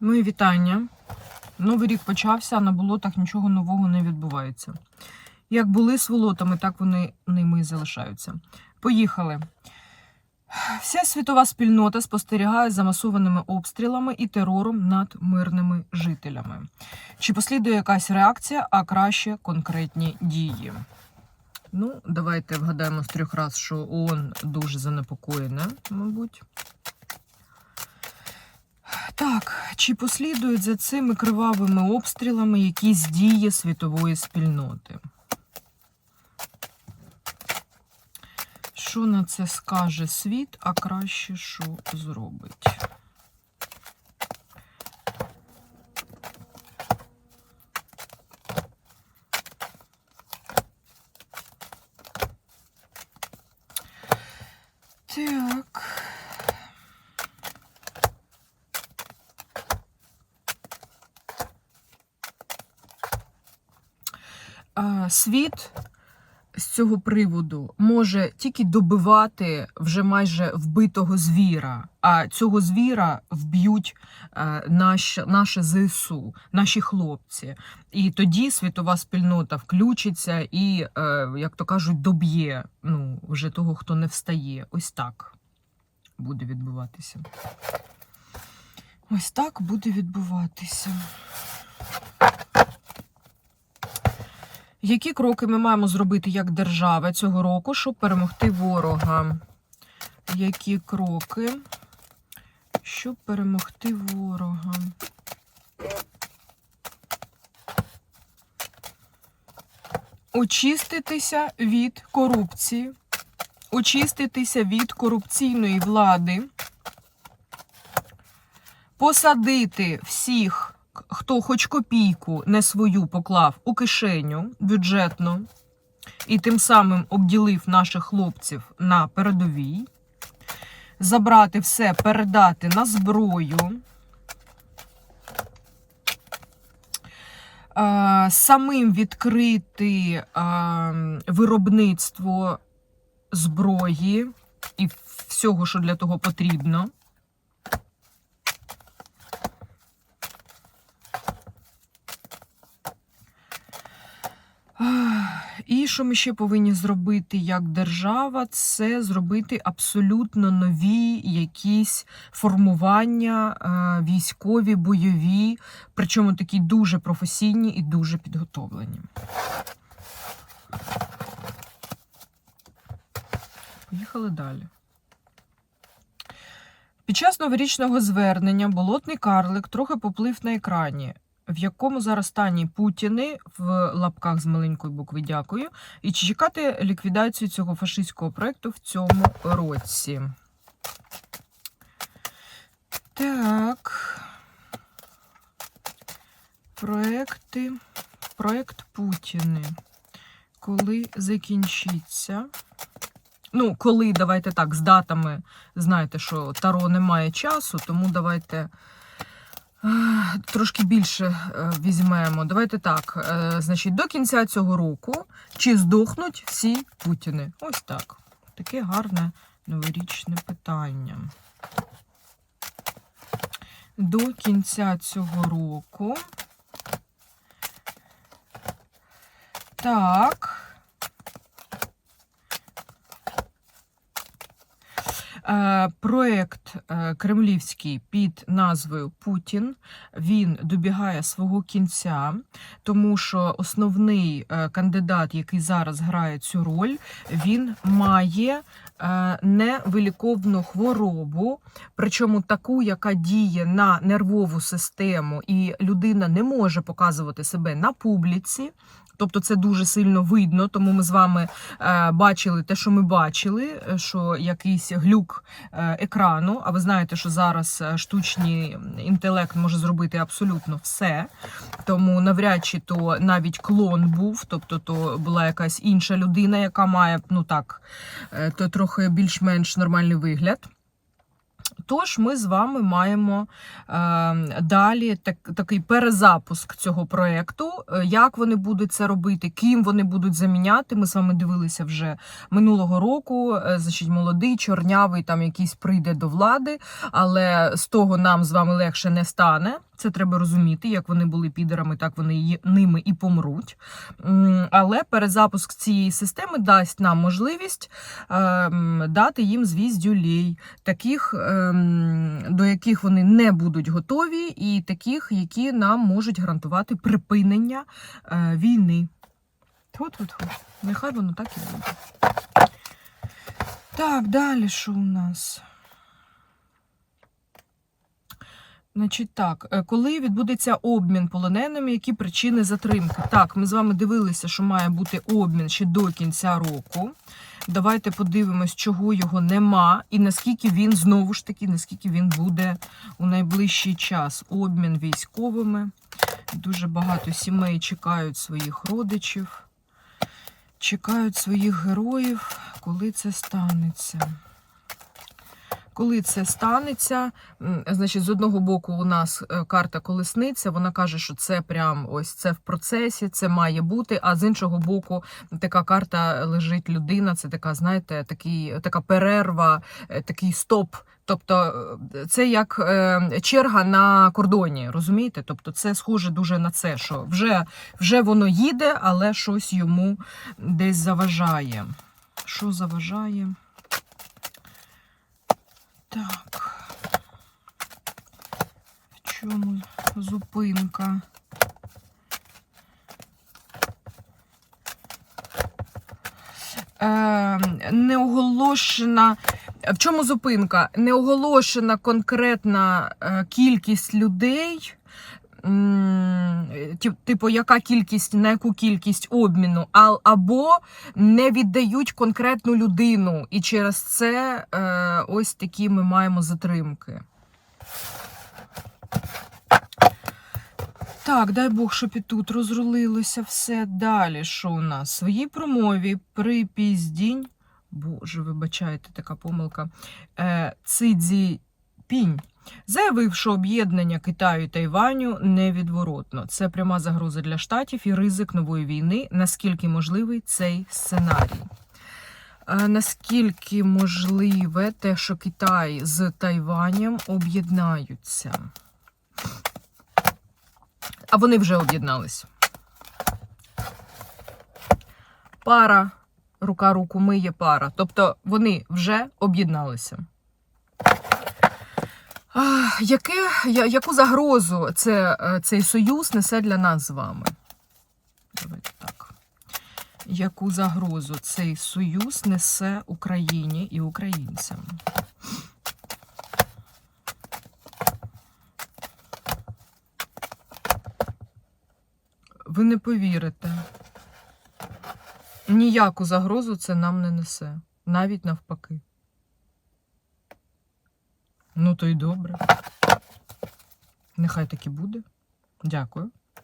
Мої вітання. Новий рік почався, а на болотах нічого нового не відбувається. Як були сволотами, так вони ними і залишаються. Поїхали. Вся світова спільнота спостерігає за масованими обстрілами і терором над мирними жителями. Чи послідує якась реакція, а краще конкретні дії? Ну, давайте вгадаємо з трьох разів, що ООН дуже занепокоєна, мабуть. Так, чи послідують за цими кривавими обстрілами якісь дії світової спільноти? Що на це скаже світ, а краще що зробить? Так. А, Світ з цього приводу може тільки добивати вже майже вбитого звіра, а цього звіра вб'ють е, наш, наше ЗСУ, наші хлопці. І тоді світова спільнота включиться і, е, як то кажуть, доб'є ну, вже того, хто не встає. Ось так буде відбуватися. Ось так буде відбуватися. Які кроки ми маємо зробити як держава цього року, щоб перемогти ворога? Які кроки, щоб перемогти ворога? Очиститися від корупції, очиститися від корупційної влади, посадити всіх хто хоч копійку не свою поклав у кишеню бюджетну і тим самим обділив наших хлопців на передовій, забрати все, передати на зброю. Самим відкрити а, виробництво зброї і всього, що для того потрібно. І що ми ще повинні зробити як держава, це зробити абсолютно нові якісь формування е, військові, бойові, причому такі дуже професійні і дуже підготовлені. Поїхали далі. Під час новорічного звернення болотний карлик трохи поплив на екрані в якому зараз стані Путіни в лапках з маленької букви дякую, і чи чекати ліквідацію цього фашистського проєкту в цьому році. Так. Проекти. Проект Путіни. Коли закінчиться? Ну, коли, давайте так, з датами, знаєте, що Таро немає часу, тому давайте. Трошки більше е, візьмемо. Давайте так. е, Значить, до кінця цього року чи здохнуть всі путіни? Ось так. Таке гарне новорічне питання. До кінця цього року. Так. Е, проект е, кремлівський під назвою Путін він добігає свого кінця, тому що основний е, кандидат, який зараз грає цю роль, він має невиліковну хворобу, причому таку, яка діє на нервову систему, і людина не може показувати себе на публіці. Тобто це дуже сильно видно, тому ми з вами е, бачили те, що ми бачили, е, що якийсь глюк е, екрану. А ви знаєте, що зараз штучний інтелект може зробити абсолютно все. Тому навряд чи то навіть клон був, тобто то була якась інша людина, яка має ну так, то трохи більш-менш нормальний вигляд. Тож ми з вами маємо е, далі так, такий перезапуск цього проєкту. Е, як вони будуть це робити, ким вони будуть заміняти. Ми з вами дивилися вже минулого року. Е, значить, молодий, чорнявий там якийсь прийде до влади, але з того нам з вами легше не стане. Це треба розуміти, як вони були підерами, так вони ними і помруть. Але перезапуск цієї системи дасть нам можливість ем, дати їм звіздюлей, таких, ем, до яких вони не будуть готові, і таких, які нам можуть гарантувати припинення е, війни. Тьфу-тьфу-тьфу. Нехай воно так і буде. Так, далі що у нас? Значить так, е, коли відбудеться обмін полоненими, які причини затримки? Так, ми з вами дивилися, що має бути обмін ще до кінця року. Давайте подивимось, чого його нема, і наскільки він знову ж таки, наскільки він буде у найближчий час. Обмін військовими. Дуже багато сімей чекають своїх родичів, чекають своїх героїв, коли це станеться. Коли це станеться, значить, з одного боку, у нас е, карта колесниця, вона каже, що це прям ось це в процесі, це має бути. А з іншого боку, така карта лежить людина. Це така, знаєте, такий, така перерва, е, такий стоп. Тобто е, це як черга на кордоні, розумієте? Тобто це схоже дуже на це, що вже, вже воно їде, але щось йому десь заважає. Що заважає? Так. В чому зупинка? Е, неоголошена. В чому зупинка? Неоголошена конкретна е, кількість людей. Типу, яка кількість, на яку кількість обміну, або не віддають конкретну людину. І через це е, ось такі ми маємо затримки. Так, дай Бог, щоб і тут розрулилося все далі. Що у нас? Своїй промові при піздінь, боже, вибачайте, така помилка. Е, Цидзі Пінь заявив, що об'єднання Китаю і Тайваню невідворотно. Це пряма загроза для штатів і ризик нової війни. Наскільки можливий цей сценарій? Е, Наскільки можливе те, що Китай з Тайванем об'єднаються? А вони вже об'єднались. Пара, рука руку миє пара. Тобто вони вже об'єдналися. Яке, яку загрозу це, е, цей союз несе для нас з вами? Давайте так. Яку загрозу цей союз несе Україні і українцям? Ви не повірите. Ніяку загрозу це нам не несе. Навіть навпаки. Ну, то й добре. Нехай так і буде. Дякую.